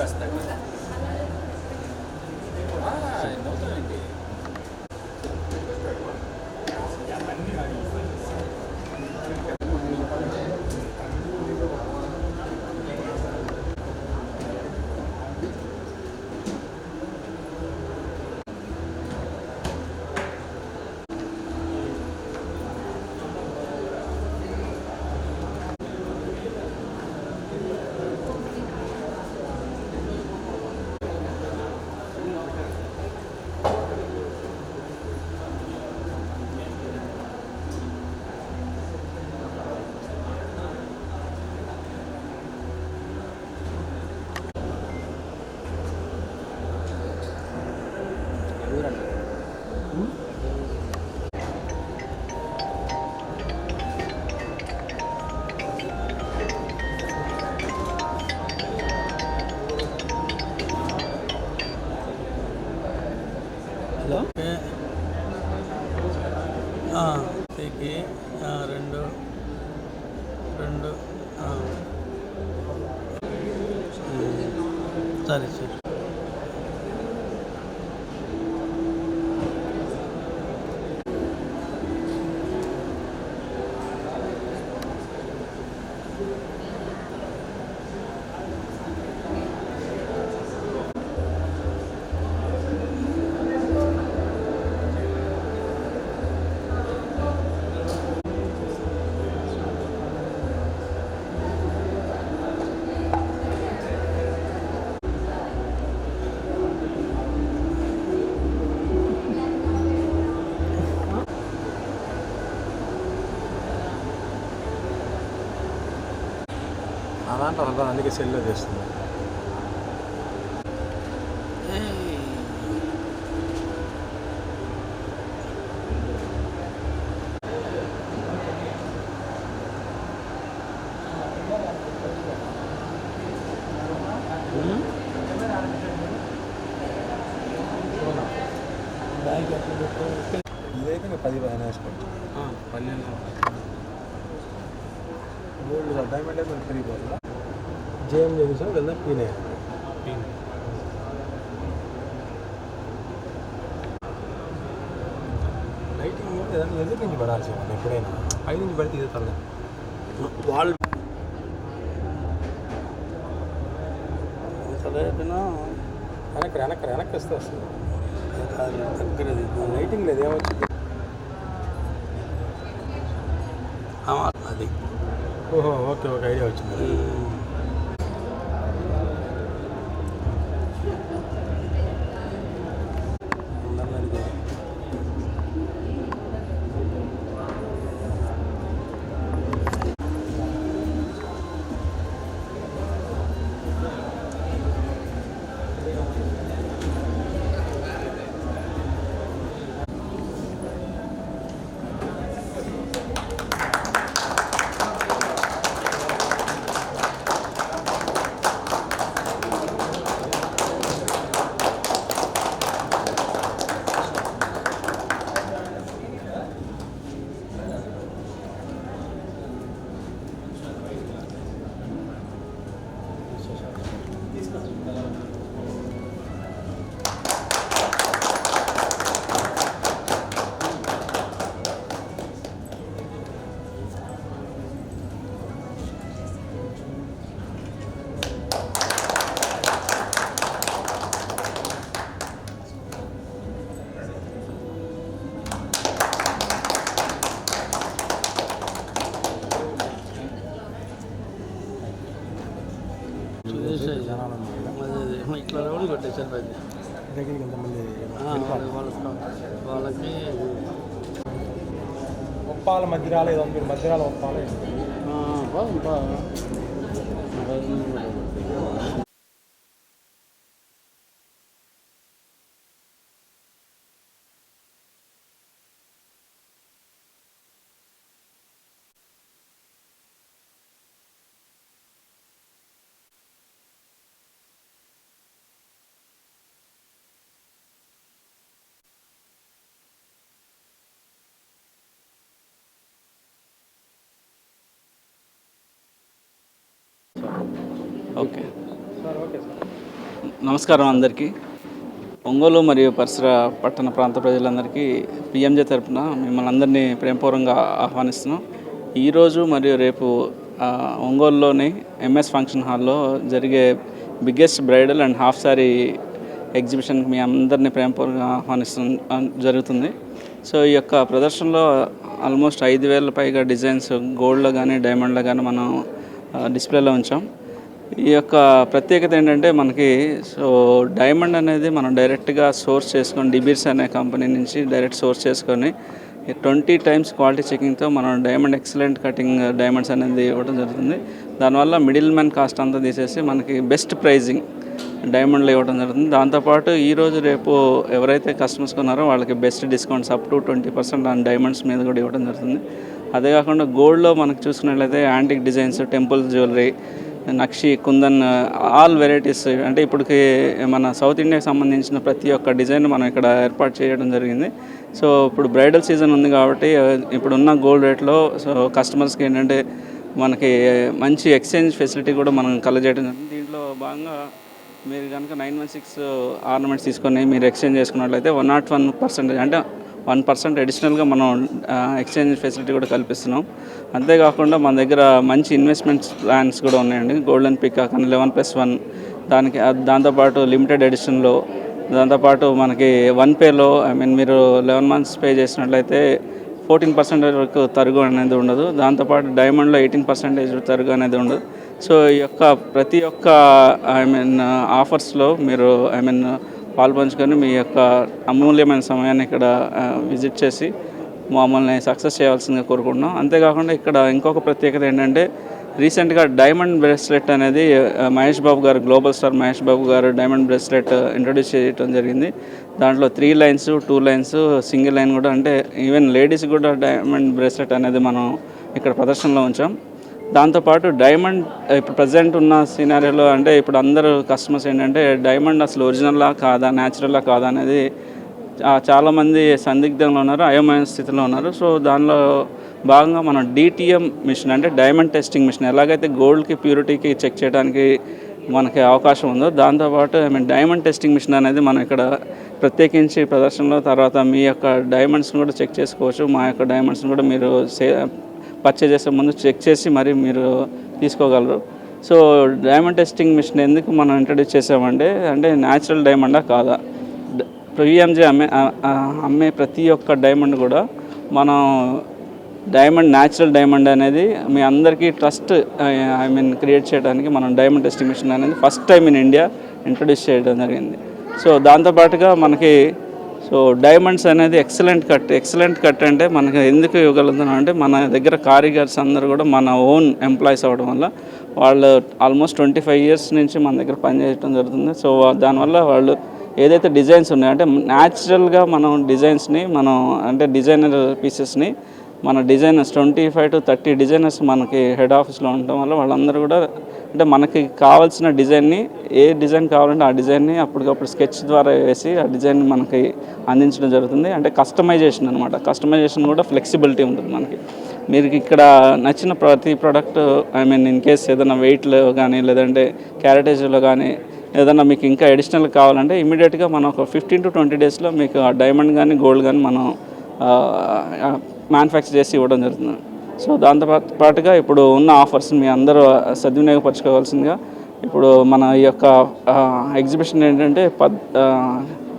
らせてい hello. పీకి. రెండు. రెండు. సరే సరే. దాంట్లో అసలు అందుకే సెల్లో చేస్తుంది ఇదైతే పది పదిహేను పన్నెండు గోల్డ్ డైమండ్ అయితే పెరిగిపోతుందా? జేఎం చేసాం కింద పీనే లైటింగ్ ఏదైనా ఎదురు నుంచి పడాల్సి ఉంది ఎప్పుడైనా పై నుంచి పడితే ఇదే తరగతి వాళ్ళు చదివినా వెనక్కి వెనక్కి వెనక్కి వస్తే వస్తుంది దగ్గరది లైటింగ్ లేదు ఏమొచ్చింది అది ఓహో ఓకే ఓకే ఐడియా వచ్చింది ఇట్లా రౌండ్ కొట్టేశారు అది దగ్గరికి ఎంతమంది వాళ్ళకి ఒప్పాల మధ్యరాల ఏదో మధ్యరాల. ఆ, బాగుంది ఓకే. నమస్కారం అందరికీ. ఒంగోలు మరియు పరిసర పట్టణ ప్రాంత ప్రజలందరికీ పిఎంజే తరపున మిమ్మల్ని అందరినీ ప్రేమపూర్వంగా ఆహ్వానిస్తున్నాం. ఈరోజు మరియు రేపు ఒంగోలులోని ఎంఎస్ ఫంక్షన్ హాల్లో జరిగే biggest bridal and half sari ఎగ్జిబిషన్కి మీ అందరినీ ప్రేమపూర్వంగా ఆహ్వానిస్తు జరుగుతుంది. సో ఈ యొక్క ప్రదర్శనలో ఆల్మోస్ట్ ఐదు వేల పైగా డిజైన్స్ గోల్డ్లో కానీ డైమండ్లో కానీ మనం డిస్ప్లేలో ఉంచాం. ఈ యొక్క ప్రత్యేకత ఏంటంటే మనకి సో డైమండ్ అనేది మనం డైరెక్ట్గా సోర్స్ చేసుకొని డిబీర్స్ అనే కంపెనీ నుంచి డైరెక్ట్ సోర్స్ చేసుకొని ట్వంటీ టైమ్స్ క్వాలిటీ చెకింగ్తో మనం డైమండ్ ఎక్సలెంట్ కటింగ్ డైమండ్స్ అనేది ఇవ్వడం జరుగుతుంది. దానివల్ల మిడిల్ మ్యాన్ కాస్ట్ అంతా తీసేసి మనకి బెస్ట్ ప్రైజింగ్ డైమండ్లో ఇవ్వడం జరుగుతుంది. దాంతోపాటు ఈరోజు రేపు ఎవరైతే కస్టమర్స్ కొన్నారో వాళ్ళకి best discounts up to twenty percent on diamonds మీద కూడా ఇవ్వడం జరుగుతుంది. అదే కాకుండా గోల్డ్లో మనకు చూసుకున్నట్లయితే antique designs temple jewellery nakshi kundan all varieties అంటే ఇప్పటికి మన సౌత్ ఇండియాకి సంబంధించిన ప్రతి ఒక్క డిజైన్ మనం ఇక్కడ ఏర్పాటు చేయడం జరిగింది. సో ఇప్పుడు బ్రైడల్ సీజన్ ఉంది కాబట్టి ఇప్పుడున్న గోల్డ్ రేట్లో సో కస్టమర్స్కి ఏంటంటే మనకి మంచి ఎక్స్చేంజ్ ఫెసిలిటీ కూడా మనం కలజేయడం జరిగింది దీంట్లో భాగంగా మీరు కనుక నైన్ వన్ సిక్స్ ఆర్నమెంట్స్ తీసుకొని మీరు ఎక్స్చేంజ్ చేసుకున్నట్లయితే వన్ నాట్ వన్ పర్సెంటేజ్ అంటే వన్ పర్సెంట్ అడిషనల్గా మనం ఎక్స్చేంజ్ ఫెసిలిటీ కూడా కల్పిస్తున్నాం. అంతేకాకుండా మన దగ్గర మంచి ఇన్వెస్ట్మెంట్స్ ప్లాన్స్ కూడా ఉన్నాయండి. గోల్డెన్ పికాక్ అని లెవెన్ ప్లస్ వన్ దానికి దాంతోపాటు లిమిటెడ్ ఎడిషన్లో దాంతోపాటు మనకి వన్ పేలో ఐ మీన్ మీరు లెవెన్ మంత్స్ పే చేసినట్లయితే ఫోర్టీన్ పర్సెంటేజ్ వరకు తరుగు అనేది ఉండదు. దాంతోపాటు డైమండ్లో ఎయిటీన్ పర్సెంటేజ్ తరుగు అనేది ఉండదు. సో ఈ యొక్క ప్రతి ఒక్క ఐ మీన్ ఆఫర్స్లో మీరు ఐ మీన్ పాల్పంచుకొని మీ యొక్క అమూల్యమైన సమయాన్ని ఇక్కడ విజిట్ చేసి మమ్మల్ని సక్సెస్ చేయాల్సిందిగా కోరుకుంటున్నాం. అంతేకాకుండా ఇక్కడ ఇంకొక ప్రత్యేకత ఏంటంటే రీసెంట్గా డైమండ్ బ్రేస్లెట్ అనేది మహేష్ బాబు గారు గ్లోబల్ స్టార్ మహేష్ బాబు గారు డైమండ్ బ్రేస్లెట్ ఇంట్రొడ్యూస్ చేయడం జరిగింది. దాంట్లో three lines two lines single line కూడా అంటే ఈవెన్ లేడీస్ కూడా డైమండ్ బ్రేస్లెట్ అనేది మనం ఇక్కడ ప్రదర్శనలో ఉంచాం. దాంతోపాటు డైమండ్ ఇప్పుడు ప్రజెంట్ ఉన్న సినారియోలో అంటే ఇప్పుడు అందరూ కస్టమర్స్ ఏంటంటే డైమండ్ అసలు ఒరిజినల్లా కాదా న్యాచురల్లా కాదా అనేది చాలామంది సందిగ్ధంలో ఉన్నారు అయోమయ స్థితిలో ఉన్నారు. సో దానిలో భాగంగా మనం డిటిఎం మిషన్ అంటే డైమండ్ టెస్టింగ్ మిషన్ ఎలాగైతే గోల్డ్కి ప్యూరిటీకి చెక్ చేయడానికి మనకి అవకాశం ఉందో దాంతోపాటు I mean diamond testing machine అనేది మనం ఇక్కడ ప్రత్యేకించి ప్రదర్శనలో తర్వాత మీ యొక్క డైమండ్స్ని కూడా చెక్ చేసుకోవచ్చు మా యొక్క డైమండ్స్ని కూడా మీరు సే పర్చేజ్ చేసే ముందు చెక్ చేసి మరి మీరు తీసుకోగలరు. సో డైమండ్ టెస్టింగ్ మిషన్ ఎందుకు మనం ఇంట్రడ్యూస్ చేసామంటే అంటే న్యాచురల్ డైమండా కాదా? పిఎంజే అమ్మే అమ్మే ప్రతి ఒక్క డైమండ్ కూడా మనం డైమండ్ న్యాచురల్ డైమండ్ అనేది మీ అందరికీ ట్రస్ట్ ఐ మీన్ క్రియేట్ చేయడానికి మనం డైమండ్ టెస్టింగ్ మిషన్ అనేది first time in India introduce చేయడం జరిగింది. సో దాంతోపాటుగా మనకి సో డైమండ్స్ అనేది ఎక్సలెంట్ కట్ ఎక్సలెంట్ కట్ అంటే మనకి ఎందుకు ఇవ్వగలుగుతున్నాం అంటే మన దగ్గర కారీగర్స్ అందరూ కూడా మన ఓన్ ఎంప్లాయీస్ అవ్వడం వల్ల వాళ్ళు ఆల్మోస్ట్ ట్వంటీ ఫైవ్ ఇయర్స్ నుంచి మన దగ్గర పనిచేయడం జరుగుతుంది. సో దానివల్ల వాళ్ళు ఏదైతే డిజైన్స్ ఉన్నాయో అంటే న్యాచురల్గా మనం డిజైన్స్ని మనం అంటే డిజైనర్ పీసెస్ని మన designers twenty five to thirty designers మనకి హెడ్ ఆఫీస్లో ఉండటం వల్ల వాళ్ళందరూ కూడా అంటే మనకి కావాల్సిన డిజైన్ని ఏ డిజైన్ కావాలంటే ఆ డిజైన్ని అప్పటికప్పుడు స్కెచ్ ద్వారా వేసి ఆ డిజైన్ మనకి అందించడం జరుగుతుంది. అంటే కస్టమైజేషన్ అనమాట కస్టమైజేషన్ కూడా ఫ్లెక్సిబిలిటీ ఉంటుంది మనకి. మీరు ఇక్కడ నచ్చిన ప్రతి product I mean in case ఏదైనా వెయిట్లో కానీ లేదంటే క్యారెటేజ్లో కానీ ఏదైనా మీకు ఇంకా అడిషనల్ కావాలంటే ఇమీడియట్గా మనం ఒక ఫిఫ్టీన్ టు ట్వంటీ డేస్లో మీకు డైమండ్ కానీ గోల్డ్ కానీ మనం మ్యానుఫ్యాక్చర్ చేసి ఇవ్వడం జరుగుతుంది. సో దాంతో పాటుగా ఇప్పుడు ఉన్న ఆఫర్స్ మీ అందరూ సద్వినియోగపరచుకోవాల్సిందిగా ఇప్పుడు మన ఈ యొక్క ఎగ్జిబిషన్ ఏంటంటే పద్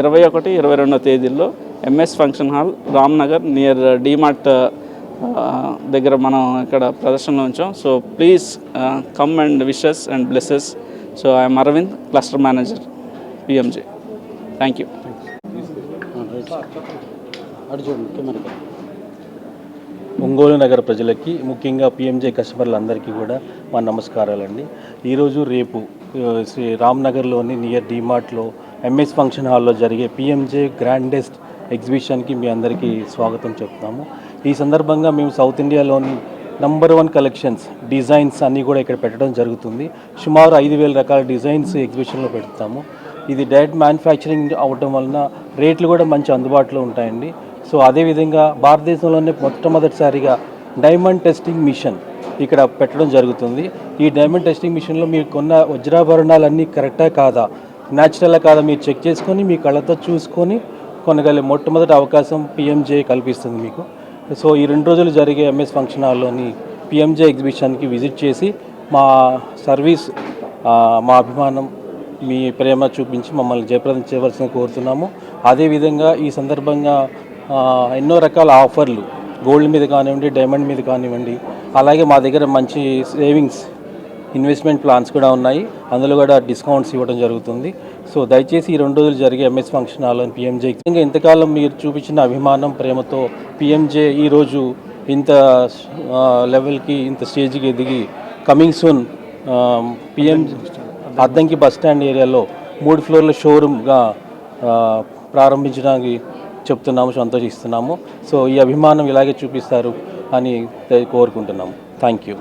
ఇరవై ఒకటి ఇరవై రెండో తేదీల్లో MS function hall Ramnagar near DMart దగ్గర మనం ఇక్కడ ప్రదర్శనలో ఉంచాం. So please come and wishes and blesses so I'm Aravind cluster manager PMJ. Thank you. Camera Ongole నగర ప్రజలకి ముఖ్యంగా పిఎంజే కస్టమర్లందరికీ కూడా మా నమస్కారాలండి. ఈరోజు రేపు శ్రీ రామ్నగర్లోని నియర్ డిమార్ట్లో ఎంఎస్ ఫంక్షన్ హాల్లో జరిగే పిఎంజే గ్రాండెస్ట్ ఎగ్జిబిషన్కి మీ అందరికీ స్వాగతం చెప్తాము. ఈ సందర్భంగా మేము సౌత్ ఇండియాలోని నంబర్ వన్ కలెక్షన్స్ డిజైన్స్ అన్నీ కూడా ఇక్కడ పెట్టడం జరుగుతుంది. సుమారు ఐదు వేల రకాల డిజైన్స్ ఎగ్జిబిషన్లో పెడతాము. ఇది డైరెక్ట్ మ్యానుఫ్యాక్చరింగ్ అవటం వలన రేట్లు కూడా మంచి అందుబాటులో ఉంటాయండి. సో అదేవిధంగా భారతదేశంలోనే మొట్టమొదటిసారిగా డైమండ్ టెస్టింగ్ మిషన్ ఇక్కడ పెట్టడం జరుగుతుంది. ఈ డైమండ్ టెస్టింగ్ మిషన్లో మీరు కొన్న వజ్రాభరణాలన్నీ కరెక్టా కాదా? న్యాచురలా కాదా? మీరు చెక్ చేసుకొని మీ కళ్ళతో చూసుకొని కొనగలిగే మొట్టమొదటి అవకాశం పిఎంజే కల్పిస్తుంది మీకు. సో ఈ రెండు రోజులు జరిగే ఎంఎస్ ఫంక్షన్ హాల్లోని పిఎంజే ఎగ్జిబిషన్కి విజిట్ చేసి మా సర్వీస్ మా అభిమానం మీ ప్రేమ చూపించి మమ్మల్ని జయప్రదం చేయవలసిన కోరుతున్నాము. అదేవిధంగా ఈ సందర్భంగా ఎన్నో రకాల ఆఫర్లు. గోల్డ్ మీద కానివ్వండి డైమండ్ మీద కానివ్వండి. అలాగే మా దగ్గర మంచి సేవింగ్స్ ఇన్వెస్ట్మెంట్ ప్లాన్స్ కూడా ఉన్నాయి. అందులో కూడా డిస్కౌంట్స్ ఇవ్వడం జరుగుతుంది. సో దయచేసి ఈ రెండు రోజులు జరిగే ఎంఎస్ ఫంక్షన్ హాల్ అని పిఎంజే ఇంకా ఇంతకాలం మీరు చూపించిన అభిమానం ప్రేమతో పిఎంజే ఈరోజు ఇంత లెవెల్కి ఇంత స్టేజ్కి ఎదిగి coming soon PM Addanki bus stand ఏరియాలో మూడు ఫ్లోర్ల షోరూమ్గా ప్రారంభించడానికి చెప్తున్నాము సంతోషిస్తున్నాము. సో ఈ అభిమానం ఇలాగే చూపిస్తారు అని కోరుకుంటున్నాము. Thank you